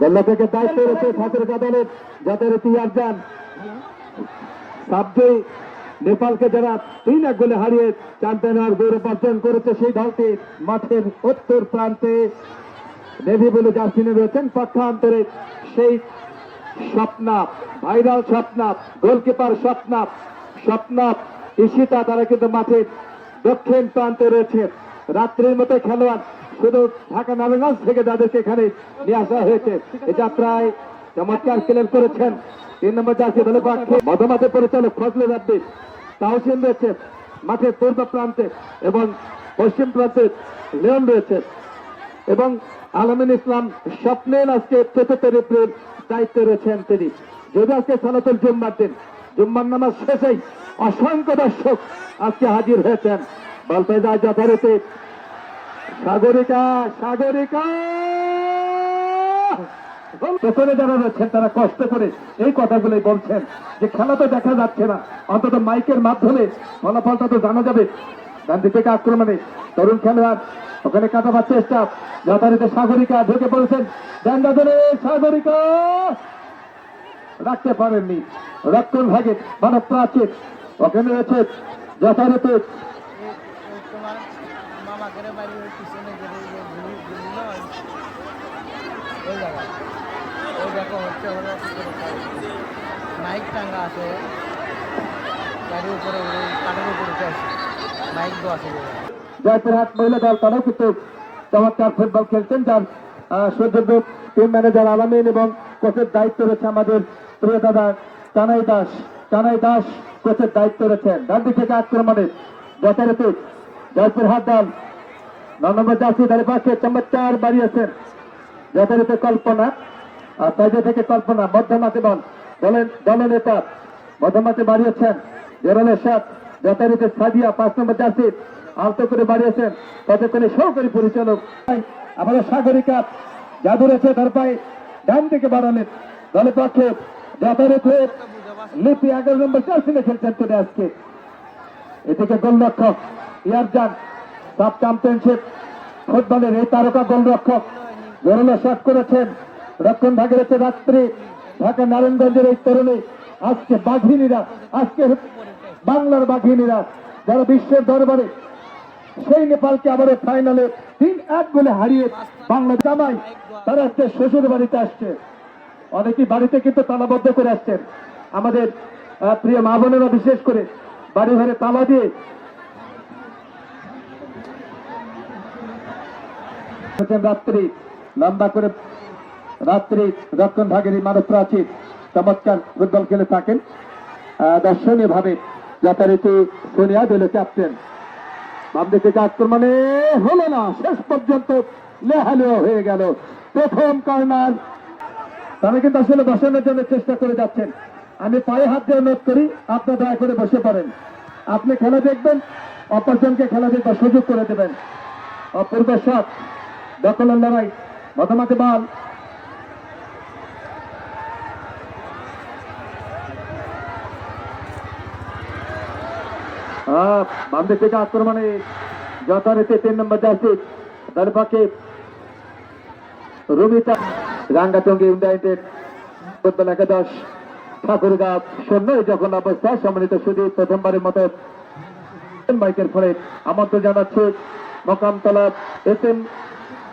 গোল্লা থেকে দায়িত্ব রয়েছে ঠাকুর কাদালের যথারীতি আরজান সাবজে নেপালকে যারা তিন এক গোলে হারিয়ে চ্যাম্পিয়ন হওয়ার গৌরব অর্জন করেছে সেই দলটি মাঠের উত্তর প্রান্তে নেভি বলে জার্সিনে রয়েছেন পক্ষান্তরে সেই স্বপ্নাপ ভাইরাল স্বপ্নাপ গোলকিপার স্বপ্নাপ স্বপ্নাপ ঈশিতা তারা কিন্তু মাঠের দক্ষিণ প্রান্তে রয়েছে। রাত্রির মতো খেলোয়াড় শুধু ঢাকা নারায়ণগঞ্জ থেকে তাদেরকে এখানে নিয়ে আসা হয়েছে। এই যাত্রায় চমৎকার ক্লিয়ার করেছেন। তিন নম্বর জার্সি দলের পক্ষে মধুমাতে পরিচালক ফজলে রাব্বি তাহসিন রয়েছে মাঠের পূর্ব প্রান্তে এবং পশ্চিম প্রান্তে লিওন রয়েছে এবং আলমিন ইসলাম স্বপ্নের আজকে চতুর্থ রিপ্রের দায়িত্বে রয়েছেন তিনি। যদি আজকে সনাতন জুম্মার দিন, জুম্মার নামাজ শেষেই অসংখ্য দর্শক আজকে হাজির হয়েছেন। বলতে যায় যথারীতি সাগরিকা সাগরিকা! পেছনে যারা রয়েছেন তারা কষ্ট করে এই কথাগুলোই বলছেন যে খেলা তো দেখা যাচ্ছে না। অন্তত মাইকের মাধ্যমে ফলাফলটা তো জানা যাবে। ডান আক্রমণে তরুণ খেলোয়াড়, ওখানে কাটাবার চেষ্টা। যথারীতি সাগরিকা ঢুকে পড়েছেন। ডান্ডাজনে সাগরিকা! রাখতে পারেননি। রক্ষণ ভাগে মানব প্রাচীর ওখানে রয়েছে যথারীতি তোমার মামা করে বাড়ি ওই পিছনে গেলে যে গুলি গুলি নয় মাইক টাঙ্গা আছে। গাড়ির উপরে কাঠের উপরে আছে মাইক তো আছে। জয়পুরহাট মহিলা দল তারাও কিন্তু চমৎকার ফুটবল খেলছেন, যার সুযোগ্য টিম ম্যানেজার আলামিন এবং কোচের দায়িত্ব রয়েছে আমাদের প্রিয় দাদা কানাই দাস। কানাই দাস কোচের দায়িত্ব রয়েছেন। ডান দিক থেকে আক্রমণে যথারীতি জয়পুরহাট দল। ন নম্বর জার্সি দলের পাশে, চমৎকার বাড়িয়েছেন যথারীতি কল্পনা, আর সাইডে থেকে কল্পনা মধ্যমাতে বল দলের দলনেতা মধ্যমাতে বাড়িয়েছেন। জেরালের সাত যথারীতি সাদিয়া, পাঁচ নম্বর জার্সি আলতো করে বাড়িয়েছেন। ততক্ষণে সহকারী পরিচালক আমাদের সাগরিকা জাদু রয়েছে তার পায়ে ডান থেকে বাড়ালেন। দলের পক্ষে যথারীতি লিপি এগারো নম্বর জার্সিনে খেলছেন তিনি আজকে। এদিকে গোলরক্ষক ইয়ারজান সাব চ্যাম্পিয়নশিপ ফুটবলের এই তারকা গোলরক্ষক জোরালো শট করেছেন রক্ষণ ভাগে রয়েছে রাত্রি, ঢাকা নারায়ণগঞ্জের এই তরুণী। আজকে বাঘিনীরা, আজকে বাংলার বাঘিনীরা, যারা বিশ্বের দরবারে সেই নেপালকে আবারও ফাইনালে তিন এক গোলে হারিয়ে বাংলা জামাই, তারা আজকে শ্বশুর বাড়িতে আসছে। অনেকেই বাড়িতে কিন্তু তালাবদ্ধ করে আসছেন। আমাদের প্রিয় মা বোনেরা বিশেষ করে বাড়ি ঘরে তালা দিয়ে রাত্রি। লম্বা করে রাত্রি রক্ষণ ভাগের এই মানব প্রাচীর চমৎকার ফুটবল খেলে থাকেন। আহ, দর্শনীয় ভাবে যথারীতি সোনিয়া দিল ক্যাপ্টেন। বাম দিকে আক্রমণে হলো না শেষ পর্যন্ত লেহালিও হয়ে গেল। প্রথম কর্নার। তারা কিন্তু আসলে বসানোর জন্য চেষ্টা করে যাচ্ছেন। আমি পায়ে হাত দিয়ে অনুরোধ করি আপনি দয়া করে বসে পড়েন। আপনি খেলা দেখবেন অপরজনকে খেলা দেখবার সুযোগ করে দেবেন। অপূর্ব শট দখলের লড়াই। মতামতে বল। বাম থেকে আক্রমণে যথারীতি তিন নম্বর ইউনাইটেড একাদশ শূন্য যখন অবস্থা সম্মানিত শুধু প্রথমবারের মতো মাইকের ফলে আমন্ত্রণ জানাচ্ছে মকামতলা এস এম